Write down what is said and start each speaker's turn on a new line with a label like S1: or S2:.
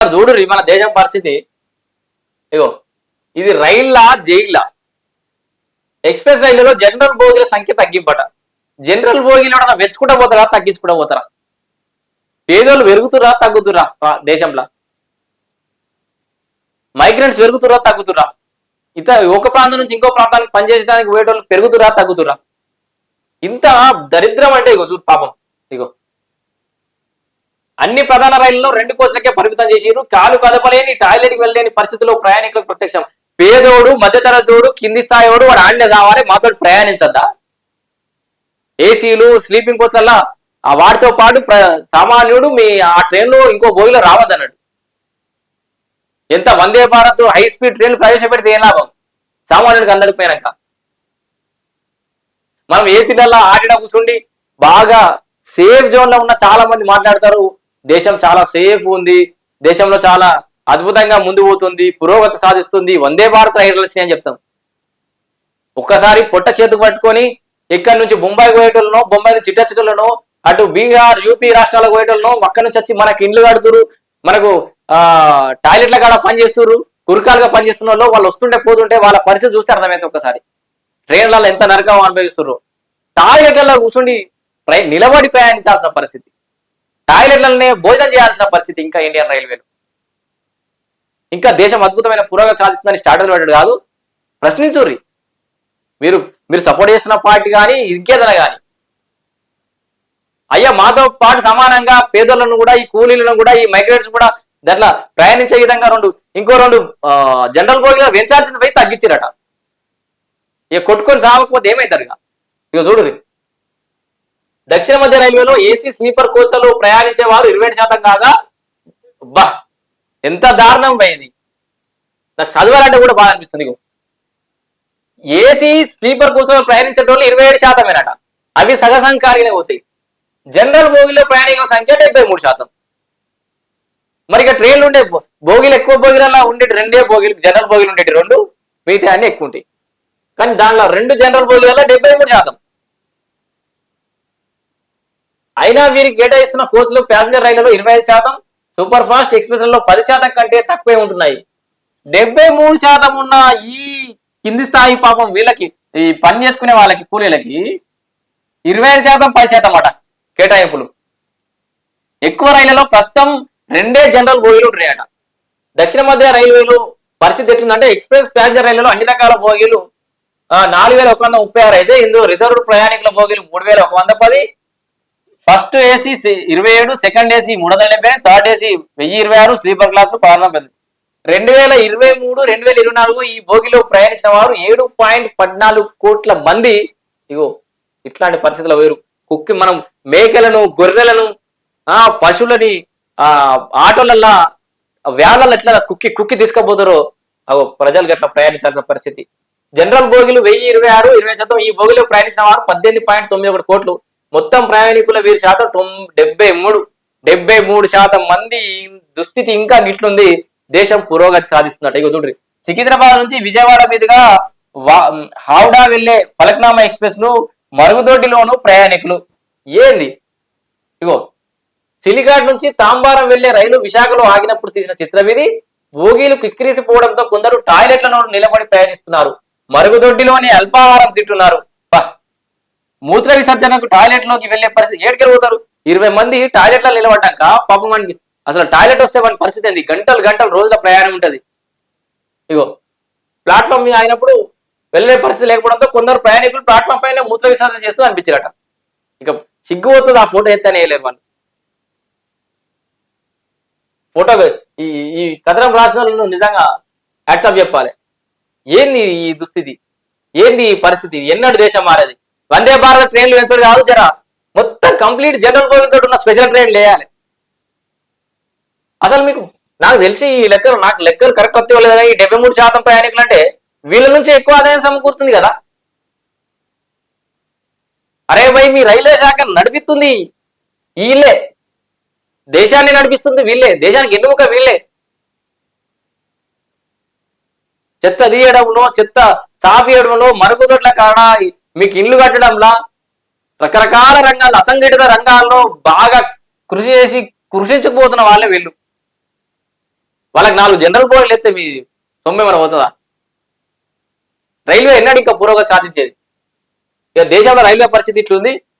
S1: చూడు మన దేశం పరిస్థితి. ఇగో ఇది రైల్లా జైళ్ళ ఎక్స్ప్రెస్ రైళ్ళలో జనరల్ బోగిల సంఖ్య తగ్గింపట. జనరల్ బోగిలు ఎవడన్నా వెచ్చుకుంటా పోతారా తగ్గించుకుంటా పోతారా? పేదోళ్ళు పెరుగుతురా తగ్గుతురా దేశంలో? మైగ్రెంట్స్ పెరుగుతురా తగ్గుతురా ఇత ఒక ప్రాంతం నుంచి ఇంకో ప్రాంతానికి పనిచేసడానికి పోయేటోళ్ళు పెరుగుతురా తగ్గుతురా ఇంత దరిద్రం అంటే ఇగో చూడు పాపం. ఇగో అన్ని ప్రధాన రైళ్ళలో రెండు కోచ్లకే పరిమితం చేసిరు కాలు కదపలేని టాయిలెట్కి వెళ్ళలేని పరిస్థితిలో ప్రయాణికులకు ప్రత్యక్షం. పేదోడు మధ్యతరగతోడు కింది స్థాయివాడు వాడు ఆడిన సావాలి మాతో ప్రయాణించద్దా? ఏసీలు స్లీపింగ్ కోచ్లల్లా ఆ వాటితో పాటు సామాన్యుడు మీ ఆ ట్రైన్లో ఇంకో బోగిలో రావద్దన్నాడు. ఎంత Vande Bharat high speed train ప్రవేశపెడితే ఏం లాభం? సామాన్యుడికి అందరికి పోయినాక. మనం ఏసీలలో ఆడిన కూర్చుండి బాగా సేఫ్ జోన్లో ఉన్న చాలా మంది మాట్లాడతారు. దేశం చాలా సేఫ్ ఉంది. దేశంలో చాలా అద్భుతంగా ముందు పోతుంది పురోగతి సాధిస్తుంది. వందే భారత్ రైలు వచ్చినాయని చెప్తాం. ఒక్కసారి పొట్ట చేతికి పట్టుకొని ఇక్కడి నుంచి బొంబాయి పోయేటోళ్ళనో బొంబాయి నుంచి చిట్టచ్చులను అటు బీహార్ యూపీ రాష్ట్రాలకు పోయేటోళ్ళనో అక్కడి నుంచి వచ్చి మనకి ఇండ్లు కడుతురు మనకు ఆ టాయిలెట్ల కాడ పనిచేస్తున్నారు కురకాలుగా పనిచేస్తున్న వాళ్ళు వాళ్ళు వస్తుంటే పోతుంటే వాళ్ళ పరిస్థితి చూస్తే అర్థమైతే ఒకసారి ట్రైన్లలో ఎంత నరకం అనుభవిస్తున్నారు టాయిలెట్లలో కూర్చుండి ట్రైన్ నిలబడి ప్రయాణించాల్సిన పరిస్థితి. టాయిలెట్లనే భోజనం చేయాల్సిన పరిస్థితి ఇంకా ఇండియన్ రైల్వేలు. ఇంకా దేశం అద్భుతమైన పురోగతి సాధిస్తుందని స్టార్టర్ పెట్టాడు కాదు. ప్రశ్నించుర్రి. మీరు మీరు సపోర్ట్ చేస్తున్న పార్టీ కానీ ఇంకేదైనా కానీ. అయ్యా మాతో పాటు సమానంగా పేదలను కూడా ఈ కూలీలను కూడా ఈ మైగ్రెంట్స్ కూడా దాంట్లో ప్రయాణించే విధంగా రెండు ఇంకో రెండు జనరల్ బోగిగా పెంచాల్సిన పోయి తగ్గించారట. ఇక కొట్టుకొని సాగకపోతే ఏమైతారు ఇక? ఇక చూడు దక్షిణ మధ్య రైల్వేలో ఏసీ స్లీపర్ కోచ్లలో ప్రయాణించే వారు ఇరవై శాతం కాగా బా ఎంత దారుణం పోయింది నాకు చదవాలంటే కూడా బాగా అనిపిస్తుంది ఏసీ స్లీపర్ కోచ్లలో ప్రయాణించే వాళ్ళు ఇరవై ఏడు శాతమేనట. అవి సగసంకారిగానే పోతాయి. జనరల్ బోగిలో ప్రయాణికుల సంఖ్య డెబ్బై మూడు శాతం. మరి ఇక ట్రైన్లు ఉండే బోగిలు ఎక్కువ బోగిలలో ఉండేటి రెండే బోగిలు జనరల్ బోగిలు ఉండేటి రెండు మిగతా అన్ని ఎక్కువ ఉంటాయి. కానీ దానిలో రెండు జనరల్ బోగిలలో డెబ్బై మూడు శాతం. అయినా వీరికి కేటాయిస్తున్న కోచ్లు ప్యాసింజర్ రైళ్ళలో ఇరవై ఐదు శాతం సూపర్ ఫాస్ట్ ఎక్స్ప్రెస్లో పది శాతం కంటే తక్కువే ఉంటున్నాయి. డెబ్బై మూడు శాతం ఉన్న ఈ కింది స్థాయి పాపం వీళ్ళకి ఈ పని చేసుకునే వాళ్ళకి కూలీలకి ఇరవై ఐదు శాతం పది శాతం అట కేటాయింపులు. ఎక్కువ రైళ్ళలో ప్రస్తుతం రెండే జనరల్ బోగీలు ఉన్నాయట దక్షిణ మధ్య రైల్వేలు పరిస్థితి ఎట్లుందంటే ఎక్స్ప్రెస్ ప్యాసింజర్ రైళ్ళలో అన్ని రకాల బోగీలు నాలుగు వేల ఒక వంద ముప్పై ఆరు అయితే ఇందులో రిజర్వ్ ప్రయాణికుల బోగీలు మూడు వేల ఒక వంద పది ఫస్ట్ ఏసీ ఇరవై ఏడు సెకండ్ ఏసీ మూడు వందల డెబ్బై థర్డ్ ఏసీ వెయ్యి ఇరవై ఆరు స్లీపర్ క్లాస్ పదహారు రెండు వేల ఇరవై మూడు రెండు వేల ఇరవై నాలుగు ఈ భోగిలో ప్రయాణించిన వారు ఏడు పాయింట్ పద్నాలుగు కోట్ల మంది. ఇగో ఇట్లాంటి పరిస్థితులు వేరు. కుక్కి మనం మేకలను గొర్రెలను ఆ పశువులని ఆ ఆటోలల్లా వ్యాన్లలో ఎట్లా కుక్కి కుక్కి తీసుకుపోతారో అగో ప్రజలకు ఎట్లా ప్రయాణించాల్సిన పరిస్థితి. జనరల్ భోగిలు వెయ్యి ఇరవై ఆరు ఇరవై శాతం ఈ భోగిలో ప్రయాణించిన వారు పద్దెనిమిది పాయింట్ తొమ్మిది ఒకటి కోట్లు. మొత్తం ప్రయాణికుల వీరి శాతం తొమ్- డెబ్బై మూడు డెబ్బై మూడు శాతం మంది దుస్థితి ఇంకా గిట్లుంది దేశం పురోగతి సాధిస్తున్నట్టు. ఇక చూడ్రి సికింద్రాబాద్ నుంచి విజయవాడ మీదుగా వా- వెళ్ళే ఫలక్నామా ఎక్స్ప్రెస్ను మరుగుదొడ్డిలోను ప్రయాణికులు. ఏంది? ఇగో సిలిఘాట్ నుంచి తాంబారం వెళ్ళే రైలు విశాఖలో ఆగినప్పుడు తీసిన చిత్రం ఇది. భోగీలు కిక్కిరిసిపోవడంతో కొందరు టాయిలెట్లను నిలబడి ప్రయాణిస్తున్నారు. మరుగుదొడ్డిలోని అల్పాహారం తింటున్నారు. మూత్ర విసర్జనకు టాయిలెట్లోకి వెళ్ళే పరిస్థితి ఏడుకెళ్ళి పోతారు ఇరవై మంది టాయిలెట్లో నిలబడ్డాక పాపం వానికి అసలు టాయిలెట్ వస్తే వాని పరిస్థితి ఏంది? గంటలు గంటలు రోజుల ప్రయాణం ఉంటుంది. ఇగో ప్లాట్ఫామ్ మీద అయినప్పుడు వెళ్ళే పరిస్థితి లేకపోవడంతో కొందరు ప్రయాణికులు ప్లాట్ఫామ్ పైన మూత్ర విసర్జన చేస్తూ అనిపించారట. ఇక సిగ్గు పోతుంది ఆ ఫోటో ఎత్తనే వేయలేరు వాళ్ళు. ఫోటో ఈ ఈ కథనం రాసిన నిజంగా హ్యాట్సాప్ చెప్పాలి. ఏంది ఈ దుస్థితి? ఏంది ఈ పరిస్థితి? ఎన్నడు దేశం మారేది? వందే భారత్ ట్రైన్లు వేయించడం కాదు జర. మొత్తం కంప్లీట్ జనరల్ బోగింగ్ తోటి ఉన్న స్పెషల్ ట్రైన్ వేయాలి. అసలు మీకు నాకు తెలిసి ఈ లెక్కలు నాకు లెక్కలు కరెక్ట్ వస్తే కదా ఈ డెబ్బై మూడు శాతం ప్రయాణికులు అంటే వీళ్ళ నుంచి ఎక్కువ ఆదాయం సమకూరుతుంది కదా. అరే భయ్ మీ రైల్వే శాఖ నడిపిస్తుంది వీళ్ళే. దేశాన్ని నడిపిస్తుంది వీళ్ళే. దేశానికి ఎన్నుముక వీళ్ళే. చెత్త తీయడంలో చెత్త సాపియడంలో మరుగుదొడ్ల కాడ మీకు ఇల్లు కట్టడంలా రకరకాల రంగాల్లో అసంఘటిత రంగాల్లో బాగా కృషి చేసి కృషించుకుపోతున్న వాళ్ళే వీళ్ళు. వాళ్ళకి నాలుగు జనరల్ బోర్డులు ఎత్తే మీ సొమ్మె మన పోతుందా? రైల్వే ఎన్నడూ ఇంకా పురోగతి సాధించేది? ఇక దేశంలో రైల్వే పరిస్థితి ఇట్లుంది.